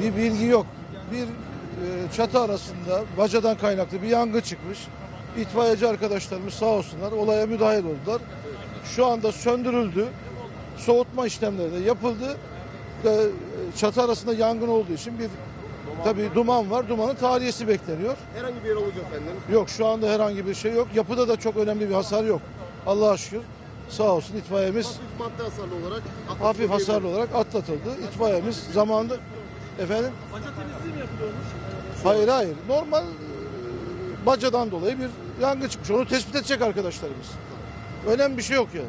bir bilgi yok. Bir e, çatı arasında bacadan kaynaklı bir yangın çıkmış. İtfaiyeci arkadaşlarımız sağ olsunlar olaya müdahil oldular. Şu anda söndürüldü. Soğutma işlemleri de yapıldı. E, çatı arasında yangın olduğu için bir tabii duman var. Dumanın tahliyesi bekleniyor. Herhangi bir yer olacak efendim. Yok şu anda herhangi bir şey yok. Yapıda da çok önemli bir hasar yok. Allah'a şükür. Sağ olsun itfaiyemiz Hafif madde hasarlı olarak. hafif hasarlı olarak atlatıldı. İtfaiyemiz zamanında efendim Baca temizliği mi yapılıyormuş? hayır hayır normal e, bacadan dolayı bir yangın çıkmış. Onu tespit edecek arkadaşlarımız. Önemli bir şey yok yani.